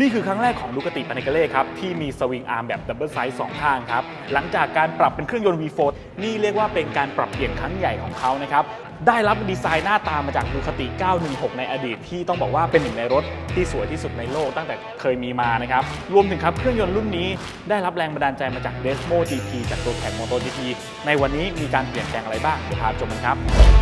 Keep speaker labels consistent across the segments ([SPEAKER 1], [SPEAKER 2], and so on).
[SPEAKER 1] นี่คือครั้งแรกของดูคติปาเนกาเล่ครับ ที่มีสวิงอาร์มแบบดับเบิลไซส์สองข้างครับ หลังจากการปรับเป็นเครื่องยนต์ V4 นี่เรียกว่าเป็นการปรับเปลี่ยนครั้งใหญ่ของเขานะครับ ได้รับดีไซน์หน้าตามาจากดูคติ 916 ในอดีต ที่ต้องบอกว่าเป็นหนึ่งในรถที่สวยที่สุดในโลกตั้งแต่เคยมีมานะครับ รวมถึงครับเครื่องยนต์รุ่นนี้ได้รับแรงบันดาลใจมาจาก Desmo GP จากตัวแข่ง MotoGP ในวันนี้มีการเปลี่ยนแปลงอะไรบ้างเดี๋ยวพาชมกันครับ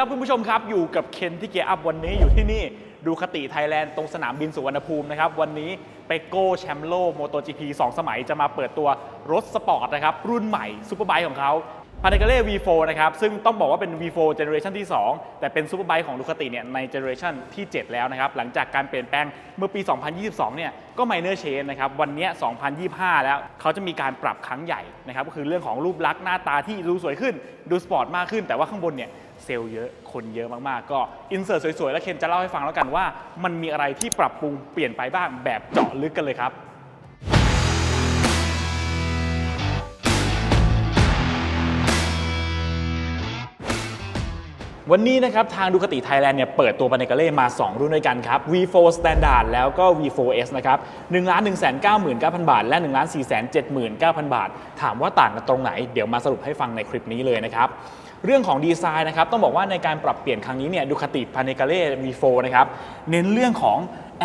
[SPEAKER 1] ครับคุณผู้ชมครับ อยู่กับเคนที่เกียร์อัพวันนี้อยู่ที่นี่ดูคติไทยแลนด์ตรงสนามบินสุวรรณภูมินะครับ วันนี้เปโก้แชมป์โลกโมโต GP 2สมัยจะมาเปิดตัวรถสปอร์ตนะครับ รุ่นใหม่ซูเปอร์ไบค์ของเขา พาเนกาเล่ V4 นะครับ ซึ่งต้องบอกว่าเป็น V4 เจเนอเรชันที่ 2 แต่เป็นซูเปอร์ไบค์ของดูคาติเนี่ยในเจเนอเรชันที่ 7 แล้วนะครับ หลังจากการเปลี่ยนแปลงเมื่อปี 2022 เนี่ย ก็ไมเนอร์เชนนะครับ วันนี้ 2025 แล้วเขาจะมีการปรับครั้งใหญ่นะครับ ก็คือเรื่องของรูปลักษณ์หน้าตาที่ดูสวยขึ้น ดูสปอร์ตมากขึ้น แต่ว่าข้างบนเนี่ยเซลล์เยอะคนเยอะมากๆ ก็อินเสิร์ตสวยๆ แล้วเคนจะเล่าให้ฟังแล้วกันว่า มันมีอะไรที่ปรับปรุงเปลี่ยนไปบ้างแบบเจาะลึกกันเลยครับ วันนี้นะครับทางดูคติไทยแลนด์เนี่ยเปิดตัวปาเนกาเล่มา 2 รุ่นด้วยกันครับ V4 Standard แล้วก็ V4S นะครับ1ล้าน1 9 9 0 0 0 บาท และ1ล้าน4 7 9 0 0 0 บาท ถามว่าต่างกันตรงไหน เดี๋ยวมาสรุปให้ฟังในคลิปนี้เลยนะครับเรื่องของดีไซน์นะครับต้องบอกว่าในการปรับเปลี่ยนครั้งนี้เนี่ยดูคติพาเนกาเล่ V4 นะครับเน้นเรื่องของ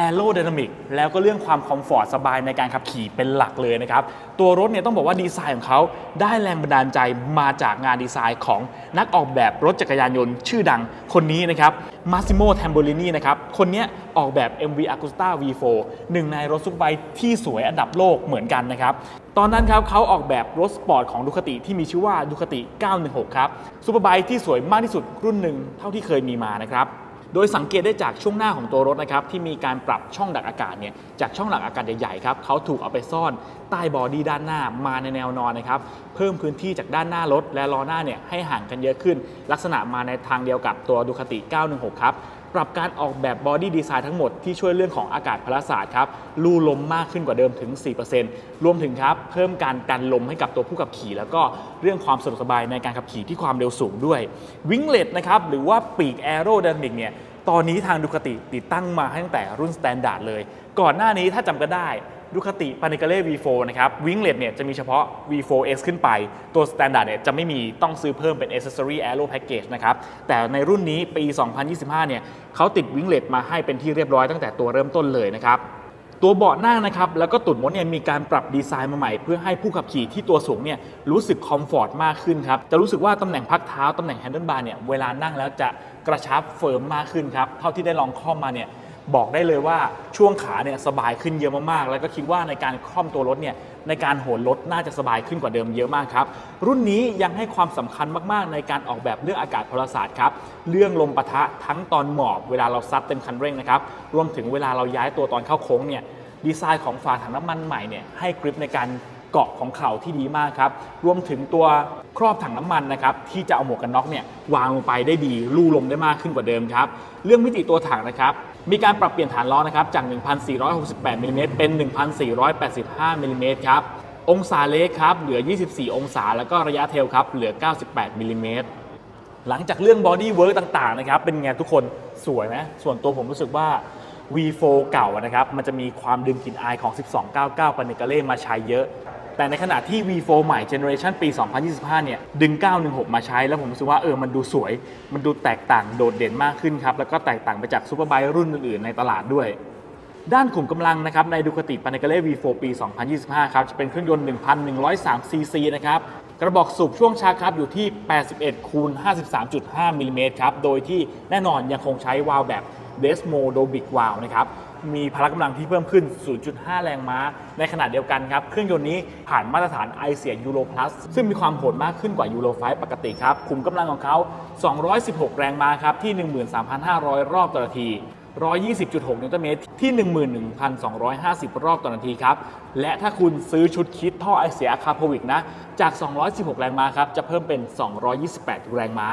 [SPEAKER 1] Aerodynamic แล้วก็เรื่องความคอมฟอร์ตสบายในการขับขี่เป็นหลักเลยนะครับ ตัวรถเนี่ยต้องบอกว่าดีไซน์ของเขาได้แรงบันดาลใจมาจากงานดีไซน์ของนักออกแบบรถจักรยานยนต์ชื่อดังคนนี้นะครับมาซิโมแทมโบลินีนะครับ คนนี้ออกแบบ MV Agusta V4 หนึ่งในรถซุปเปอร์ไบที่สวยอันดับโลกเหมือนกันนะครับ ตอนนั้นครับเขาออกแบบรถสปอร์ตของดูคติที่มีชื่อว่าดูคติ 916 ครับซุปเปอร์ไบที่สวยมากที่สุดรุ่นหนึ่งเท่าที่เคยมีมานะครับ โดยสังเกตได้จากช่วงหน้าของตัวรถนะครับที่มีการปรับช่องดักอากาศเนี่ยจากช่องดักอากาศใหญ่ๆครับเขาถูกเอาไปซ่อนใต้บอดี้ด้านหน้ามาในแนวนอนนะครับเพิ่มพื้นที่จากด้านหน้ารถและล้อหน้าเนี่ยให้ห่างกันเยอะขึ้น ลักษณะมาในทางเดียวกับตัวดูคติ 916 ครับ ปรับการออกแบบบอดี้ดีไซน์ทั้งหมดที่ช่วยเรื่องของอากาศพลศาสตร์ครับลู่ลมมากขึ้นกว่าเดิมถึง 4%รวมถึงครับเพิ่มการกันลมให้กับตัวผู้ขับขี่ แล้วก็เรื่องความสะดวกสบายในการขับขี่ที่ความเร็วสูงด้วยวิงเลตนะครับหรือว่าปีกแอโรไดนามิกเนี่ยตอนนี้ทางดูคติติดตั้งมาตั้งแต่รุ่นสแตนดาร์ดเลย ก่อนหน้านี้ถ้าจำกันได้ ดูคติปานิกาเล่ V4 นะครับวิงเลตเนี่ยจะมีเฉพาะ V4S ขึ้นไป ตัวสแตนดาร์ดเนี่ยจะไม่มีต้องซื้อเพิ่มเป็น Accessory Aero Package นะครับแต่ในรุ่นนี้ปี 2025 เนี่ยเขาติดวิงเลตมาให้เป็นที่เรียบร้อยตั้งแต่ตัวเริ่มต้นเลยนะครับตัวเบาะนั่งนะครับแล้วก็ตุ่นมดเนี่ยมีการปรับดีไซน์มาใหม่ เพื่อให้ผู้ขับขี่ที่ตัวสูงเนี่ยรู้สึกคอมฟอร์ตมากขึ้นครับจะรู้สึกว่าตำแหน่งพักเท้าตำแหน่งแฮนเดิลบาร์เนี่ยเวลานั่งแล้วจะกระชับเฟิร์มมากขึ้นครับเท่าที่ได้ลองคล่อมาเนี่ย บอกได้เลยว่าช่วงขาเนี่ยสบายขึ้นเยอะมากๆ แล้วก็คิดว่าในการคล่อมตัวรถเนี่ยในการโหนรถน่าจะสบายขึ้นกว่าเดิมเยอะมากครับ รุ่นนี้ยังให้ความสำคัญมากๆ ในการออกแบบเรื่องอากาศพลศาสตร์ครับ เรื่องลมปะทะทั้งตอนหมอบเวลาเราซัดเต็มคันเร่งนะครับ รวมถึงเวลาเราย้ายตัวตอนเข้าโค้งเนี่ยดีไซน์ของฝาถังน้ำมันใหม่เนี่ยให้กริปในการเกาะของเข่าที่ดีมากครับ รวมถึงตัวครอบถังน้ำมันนะครับที่จะเอาหมวกกันน็อกเนี่ยวางลงไปได้ดีลู่ลมได้มากขึ้นกว่าเดิมครับ เรื่องมิติตัวถังนะครับ มีการปรับเปลี่ยนฐานล้อนะครับจาก 1,468มิลลิเมตรเป็น 1,485มิลลิเมตรครับ องศาเล็กครับเหลือ 24 องศา แล้วก็ระยะเทลครับเหลือ 98มิลลิเมตรหลังจากเรื่อง body work ต่างๆนะครับเป็นไงทุกคนสวยไหมส่วนตัวผมรู้สึกว่า V4 เก่านะครับมันจะมีความดึงกลิ่นอายของ 1299 ปาเนกาเล่มาใช้เยอะ แต่ในขณะที่ V4 ใหม่ Generation ปี 2025 เนี่ย ดึง 916 มาใช้แล้วผมรู้สึกว่าเออมันดูสวย มันดูแตกต่างโดดเด่นมากขึ้นครับ แล้วก็แตกต่างไปจากซูเปอร์ไบค์รุ่นอื่นๆในตลาดด้วย ด้านขุมกำลังนะครับในดูคติปาเนกเล่ V4 ปี 2025 ครับจะเป็นเครื่องยนต์ 1,103ซีซีนะครับกระบอกสูบช่วงชาร์จครับอยู่ที่ 81คูณ53.5มิลลิเมตรครับโดยที่แน่นอนยังคงใช้วาล์วแบบ Desmo Dobic Valve นะครับ มีพละกำลังที่เพิ่มขึ้น 0.5 แรงม้า ในขณะเดียวกันครับ เครื่องยนต์นี้ผ่านมาตรฐาน i เสีย Euro Plus ซึ่งมีความโหดมากขึ้นกว่า Euro 5ปกติครับขุมกำลังของเขา 216 แรงม้าครับที่ 13,500 รอบต่อนาที120.6 นิวตันเมตรที่ 11,250 รอบต่อนาทีครับ และถ้าคุณซื้อชุดคิดท่อไอเสียคาโพวิกนะ จาก 216 แรงม้าครับ จะเพิ่มเป็น 228 แรงม้า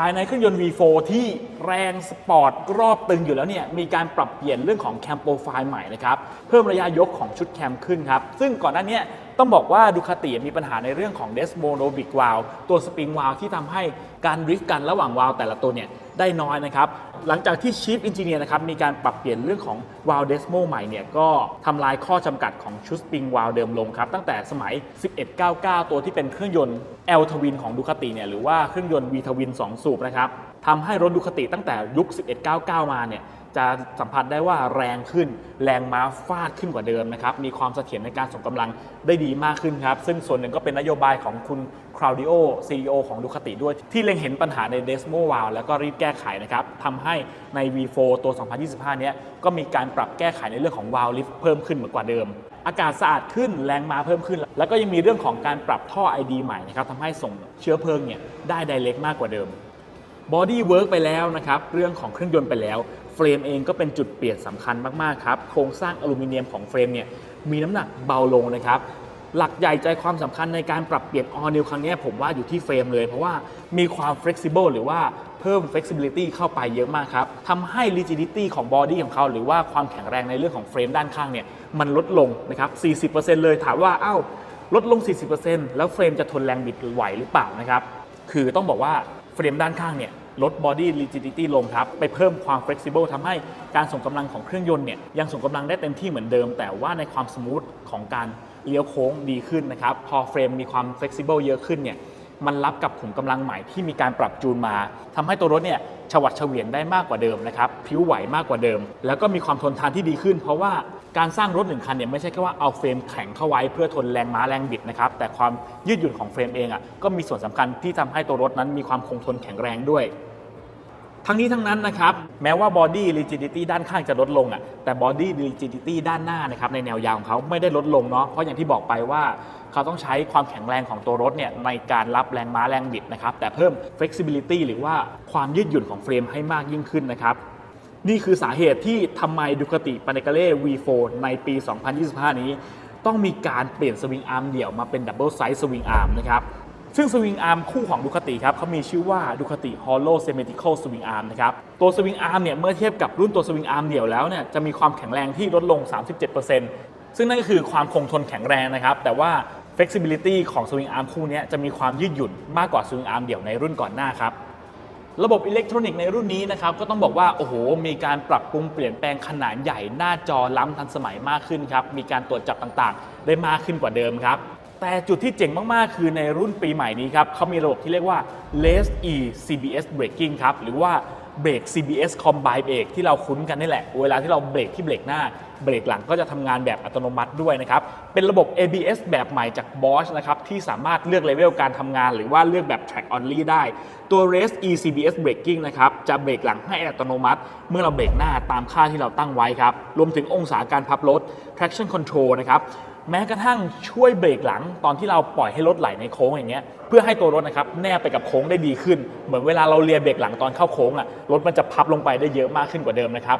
[SPEAKER 1] ภายในเครื่องยนต์ V4 ที่แรงสปอร์ตรอบตึงอยู่แล้วเนี่ยมีการปรับเปลี่ยนเรื่องของแคมโปรไฟล์ใหม่นะครับเพิ่มระยะยกของชุดแคมขึ้นครับ ซึ่งก่อนหน้านี้ต้องบอกว่าดูคาติมีปัญหาในเรื่องของเดสโมโนบิกวาลตัวสปริงวาลที่ทำให้การริฟต์กันระหว่างวาลแต่ละตัวเนี่ย ได้น้อยนะครับ หลังจากที่ชีฟอินจิเนียร์นะครับมีการปรับเปลี่ยนเรื่องของวาลเดสโมใหม่เนี่ยก็ทำลายข้อจำกัดของชุดสปริงวาลเดิมลงครับ ตั้งแต่สมัย 1199 ตัวที่เป็นเครื่องยนต์ L ทวินของดูคาติเนี่ยหรือว่าเครื่องยนต์ V ทวิน2สูบนะครับ ทำให้รถดูคาติตั้งแต่ยุค 1199 มาเนี่ยจะสัมผัสได้ว่าแรงขึ้น แรงม้าฟาดขึ้นกว่าเดิมนะครับ มีความเสถียรในการส่งกำลังได้ดีมากขึ้นครับ ซึ่งส่วนหนึ่งก็เป็นนโยบายของคุณคราวดิโอ CEO ของดูคาติด้วย ที่เล็งเห็นปัญหาในเดสโมวาลแล้วก็รีบแก้ไขนะครับทำให้ใน V4 ตัว 2025 เนี้ยก็มีการปรับแก้ไขในเรื่องของวาลลิฟเพิ่มขึ้นเหมือนกว่าเดิมอากาศสะอาดขึ้นแรงมาเพิ่มขึ้น แล้วก็ยังมีเรื่องของการปรับท่อ ID ใหม่นะครับทำให้ส่งเชื้อเพลิงเนี่ยได้ไดเรกมากกว่าเดิม บอดี้เวิร์กไปแล้วนะครับ เรื่องของเครื่องยนต์ไปแล้ว เฟรมเองก็เป็นจุดเปลี่ยนสำคัญมาก ๆ ครับ โครงสร้างอลูมิเนียมของเฟรมเนี่ยมีน้ำหนักเบาลงนะครับ หลักใหญ่ใจความสำคัญในการปรับเปลี่ยน all new ครั้งนี้ผมว่าอยู่ที่เฟรมเลย เพราะว่ามีความ flexible หรือว่าเพิ่ม flexibility เข้าไปเยอะมากครับทำให้ rigidity ของบอดี้ของเขา หรือว่าความแข็งแรงในเรื่องของเฟรมด้านข้างเนี่ยมันลดลงนะครับ 40%เลยถามว่าอ้าวลดลง 40%แล้วเฟรมจะทนแรงบิดไหวหรือเปล่านะครับ คือต้องบอกว่า เฟรมด้านข้างเนี่ยลด body rigidity ลงครับ ไปเพิ่มความ flexible ทำให้การส่งกำลังของเครื่องยนต์เนี่ยยังส่งกำลังได้เต็มที่เหมือนเดิม แต่ว่าในความสมูทของการเลี้ยวโค้งดีขึ้นนะครับ พอเฟรมมีความ flexible เยอะขึ้นเนี่ยมันรับกับขุมกำลังใหม่ที่มีการปรับจูนมาทำให้ตัวรถเนี่ยฉวัดเฉวียนได้มากกว่าเดิมนะครับผิวไหวมากกว่าเดิม แล้วก็มีความทนทานที่ดีขึ้น เพราะว่า การสร้างรถหนึ่งคันเนี่ยไม่ใช่แค่ว่าเอาเฟรมแข็งเข้าไว้เพื่อทนแรงม้าแรงบิดนะครับแต่ความยืดหยุ่นของเฟรมเองอะก็มีส่วนสำคัญที่ทำให้ตัวรถนั้นมีความคงทนแข็งแรงด้วย ทั้งนี้ทั้งนั้นนะครับแม้ว่า body rigidity ด้านข้างจะลดลงอะแต่ body rigidity ด้านหน้านะครับในแนวยาวของเขาไม่ได้ลดลงเนาะเพราะอย่างที่บอกไปว่าเขาต้องใช้ความแข็งแรงของตัวรถเนี่ยในการรับแรงม้าแรงบิดนะครับแต่เพิ่ม flexibility หรือว่าความยืดหยุ่นของเฟรมให้มากยิ่งขึ้นนะครับ นี่คือสาเหตุที่ทำไมดูคติปาเนกาเล่ V4 ในปี 2025 นี้ ต้องมีการเปลี่ยนสวิงอาร์มเดี่ยวมาเป็นดับเบิลไซส์สวิงอาร์มนะครับซึ่งสวิงอาร์มคู่ของดูคติครับเขามีชื่อว่าดูคติ Hollow Symmetrical Swing Arm นะครับตัวสวิงอาร์มเนี่ยเมื่อเทียบกับรุ่นตัวสวิงอาร์มเดี่ยวแล้วเนี่ยจะมีความแข็งแรงที่ลดลง 37%ซึ่งนั่นก็คือความคงทนแข็งแรงนะครับแต่ว่า flexibility ของสวิงอาร์มคู่นี้จะมีความยืดหยุ่นมากกว่าสวิงอาร์มเดี่ยวในรุ่นก่อนหน้าครับ ระบบอิเล็กทรอนิกส์ในรุ่นนี้นะครับก็ต้องบอกว่าโอ้โหมีการปรับปรุงเปลี่ยนแปลงขนาดใหญ่หน้าจอล้ำทันสมัยมากขึ้นครับมีการตรวจจับต่างๆ ได้มากขึ้นกว่าเดิมครับแต่จุดที่เจ๋งมาก ๆ คือในรุ่นปีใหม่นี้ครับเขามีระบบที่เรียกว่า l e s E CBS Braking ครับหรือว่า เบรก CBS Combine Brake ที่เราคุ้นกันนี่แหละ เวลาที่เราเบรกที่เบรกหน้า เบรกหลังก็จะทำงานแบบอัตโนมัติด้วยนะครับ เป็นระบบ ABS แบบใหม่จาก Bosch นะครับที่สามารถเลือกเลเวลการทำงาน หรือว่าเลือกแบบ track only ได้ ตัว Race E CBS Braking นะครับจะเบรกหลังให้อัตโนมัติ เมื่อเราเบรกหน้าตามค่าที่เราตั้งไว้ครับ รวมถึงองศาการพับรถ traction control นะครับ แม้กระทั่งช่วยเบรกหลังตอนที่เราปล่อยให้รถไหลในโค้งอย่างเงี้ยเพื่อให้ตัวรถนะครับแนบไปกับโค้งได้ดีขึ้น เหมือนเวลาเราเลียเบรกหลังตอนเข้าโค้งอะรถมันจะพับลงไปได้เยอะมากขึ้นกว่าเดิมนะครับ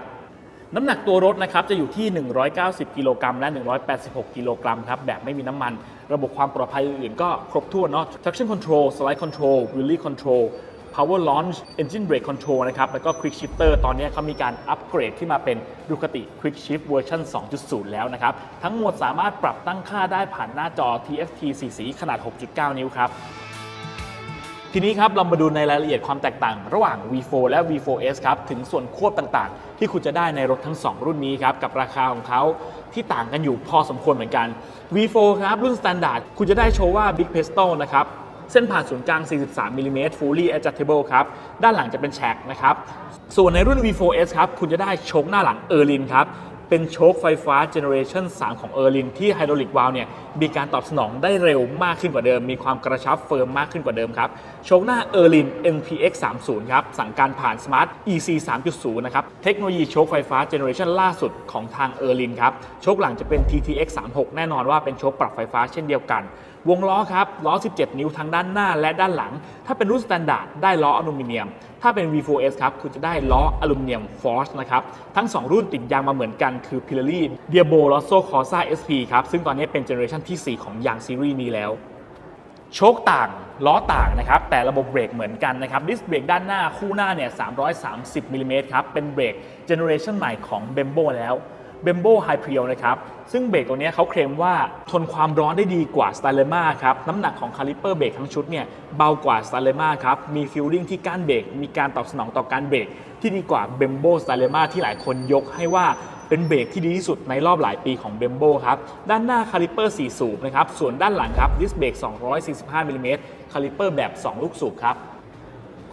[SPEAKER 1] น้ำหนักตัวรถนะครับจะอยู่ที่ 190 กิโลกรัมและ 186 กิโลกรัมครับแบบไม่มีน้ำมัน ระบบความปลอดภัยอื่นๆ ก็ครบถ้วนเนาะ traction control slide control wheelie control power launch engine brake control นะครับ แล้วก็ quick shifter ตอนนี้เขามีการอัปเกรดที่มาเป็น Ducati quick shift เวอร์ชัน2.0 แล้วนะครับ ทั้งหมดสามารถปรับตั้งค่าได้ผ่านหน้าจอ TFT สีสีขนาด 6.9 นิ้วครับทีนี้ครับเรามาดูในรายละเอียดความแตกต่าง ระหว่าง V4 และ V4S ครับถึงส่วนควบต่างๆ ที่คุณจะได้ในรถทั้ง 2 รุ่นนี้ครับกับราคาของเขาที่ต่างกันอยู่พอสมควรเหมือนกัน V4 ครับรุ่น Standard คุณจะได้โชว์ว่า Big Pesto นะครับ เส้นผ่านศูนย์กลาง 43มิลลิเมตร fully adjustable ครับ ด้านหลังจะเป็นแชกนะครับ ส่วนในรุ่น V4S ครับ คุณจะได้โชคหน้าหลังเออร์ลินครับ เป็นโชคไฟฟ้าเจเนอเรชัน3ของเออร์ลินที่ไฮดรอลิกวาล์วเนี่ยมีการตอบสนองได้เร็วมากขึ้นกว่าเดิม มีความกระชับเฟิร์มมากขึ้นกว่าเดิมครับ โชคหน้าเออร์ลิน NPX 30ครับ สั่งการผ่าน Smart EC 3.0 นะครับ เทคโนโลยีโชคไฟฟ้าเจเนอเรชันล่าสุดของทางเออร์ลินครับ โชคหลังจะเป็น TTX 36แน่นอนว่าเป็นโชคปรับไฟฟ้าเช่นเดียวกัน วงล้อครับล้อ 17 นิ้วทั้งด้านหน้าและด้านหลัง ถ้าเป็นรุ่นสแตนดาร์ดได้ล้ออลูมิเนียม ถ้าเป็น V4S ครับคุณจะได้ล้ออลูมิเนียมฟอร์สนะครับ ทั้ง 2 รุ่นติดยางมาเหมือนกันคือ Pirelli Diablo Rosso Corsa SP ครับ ซึ่งตอนนี้เป็นเจเนอเรชันที่ 4 ของยางซีรีส์นี้แล้วโชคต่างล้อต่างนะครับ แต่ระบบเบรกเหมือนกันนะครับดิสเบรกด้านหน้าคู่หน้าเนี่ย330มิลลิเมตรครับเป็นเบรกเจเนอเรชันใหม่ของ b e m b o แล้ว b e m b o High p r e o นะครับ ซึ่งเบรกตัวนี้เขาเคลมว่าทนความร้อนได้ดีกว่า s t a l e m a ครับ น้ำหนักของคาลิเปอร์เบรกทั้งชุดเนี่ยเบากว่า s t a l e m a ครับ มีฟิลลิ่งที่ก้านเบรก มีการตอบสนองต่อการเบรกที่ดีกว่า b e m b o s t a l e m a ที่หลายคนยกให้ว่าเป็นเบรกที่ดีที่สุดในรอบหลายปีของเบมโบครับ ด้านหน้าคาลิเปอร์ 4 สูบนะครับ ส่วนด้านหลังครับดิสเบรก245มิลลิเมตรคาลิเปอร์แบบ 2 ลูกสูบครับ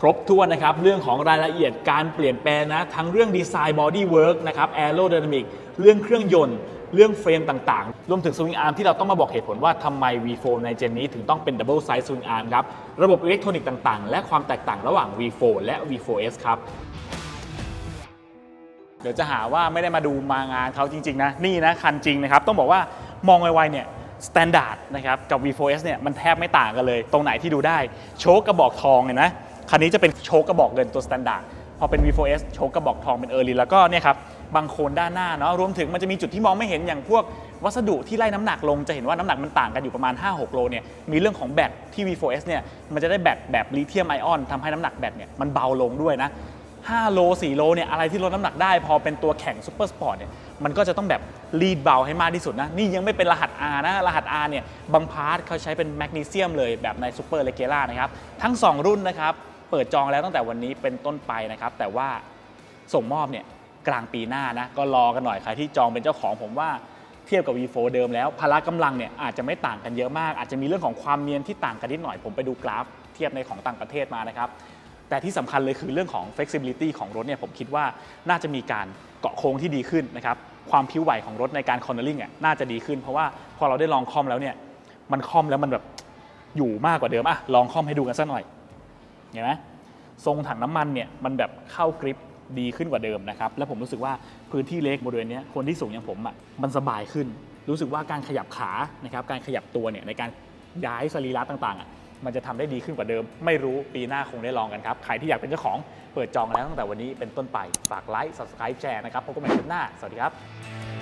[SPEAKER 1] ครบถ้วนนะครับ เรื่องของรายละเอียดการเปลี่ยนแปลงนะ ทั้งเรื่องดีไซน์บอดี้เวิร์กนะครับแอโร d y นามิกเรื่องเครื่องยนต์ เรื่องเฟรมต่างๆ รวมถึงสวิงอาร์มที่เราต้องมาบอกเหตุผลว่าทำไม V4 ในเจนนี้ถึงต้องเป็นดับเบิลไซส์สวิงอาร์มครับ ระบบอิเล็กทรอนิกส์ต่างๆ และความแตกต่างระหว่าง V4 และ V4S ครับเดี๋ยวจะหาว่าไม่ได้มาดูมางานเขาจริง ๆ นะ นี่นะ คันจริงนะครับ ต้องบอกว่ามองไวๆเนี่ยสแตนดาร์ดนะครับ กับ V4S เนี่ยมันแทบไม่ต่างกันเลย ตรงไหนที่ดูได้ โชคกระบอกทองเห็นไหม คันนี้จะเป็นโชคกระบอกเงินตัวสแตนดาร์ดพอเป็น V4S โชคกระบอกทองเป็นเออร์ลินแล้วก็เนี่ยครับบางโคนด้านหน้าเนาะรวมถึงมันจะมีจุดที่มองไม่เห็นอย่างพวกวัสดุที่ไล่น้ำหนักลงจะเห็นว่าน้ำหนักมันต่างกันอยู่ประมาณ 5-6 โลเนี่ยมีเรื่องของแบตที่ V4S เนี่ยมันจะได้แบตแบบลิเธียมไอออนทำให้น้ำหนักแบตเนี่ยมันเบาลงด้วยนะ5โล4โลเนี่ยอะไรที่ลดน้ำหนักได้ พอเป็นตัวแข่งซูเปอร์สปอร์ตเนี่ยมันก็จะต้องแบบรีดเบาให้มากที่สุดนะ นี่ยังไม่เป็นรหัส R นะ รหัส R เนี่ยบางพาร์ทเขาใช้เป็นแมกนีเซียมเลยแบบในซูเปอร์เลเกล่านะครับ ทั้ง 2 รุ่นนะครับ เปิดจองแล้วตั้งแต่วันนี้เป็นต้นไปนะครับ แต่ว่าส่งมอบเนี่ยกลางปีหน้านะ ก็รอกันหน่อยใครที่จองเป็นเจ้าของผมว่าเทียบกับ V4 เดิมแล้วพละกำลังเนี่ยอาจจะไม่ต่างกันเยอะมาก อาจจะมีเรื่องของความเนียนที่ต่างกันนิดหน่อย ผมไปดูกราฟเทียบในของต่างประเทศมานะครับ แต่ที่สำคัญเลยคือเรื่องของ flexibility ของรถเนี่ยผมคิดว่าน่าจะมีการเกาะโค้งที่ดีขึ้นนะครับ ความพิ้วไหวของรถในการ cornering อะน่าจะดีขึ้น เพราะว่าพอเราได้ลองคอมแล้วเนี่ยมันคอมแล้วมันแบบอยู่มากกว่าเดิมอะลองคอมให้ดูกันสักหน่อย เห็นไหมทรงถังน้ำมันเนี่ยมันแบบเข้ากริปดีขึ้นกว่าเดิมนะครับ แล้วผมรู้สึกว่าพื้นที่เล็กบริเวณนี้คนที่สูงอย่างผมอะมันสบายขึ้น รู้สึกว่าการขยับขานะครับการขยับตัวเนี่ยในการย้ายสรีระต่างๆอะมันจะทำได้ดีขึ้นกว่าเดิม ไม่รู้ปีหน้าคงได้ลองกันครับ ใครที่อยากเป็นเจ้าของเปิดจองแล้วตั้งแต่วันนี้เป็นต้นไปฝากไลค์ subscribe แชร์นะครับพบกันใหม่คลิปหน้า สวัสดีครับ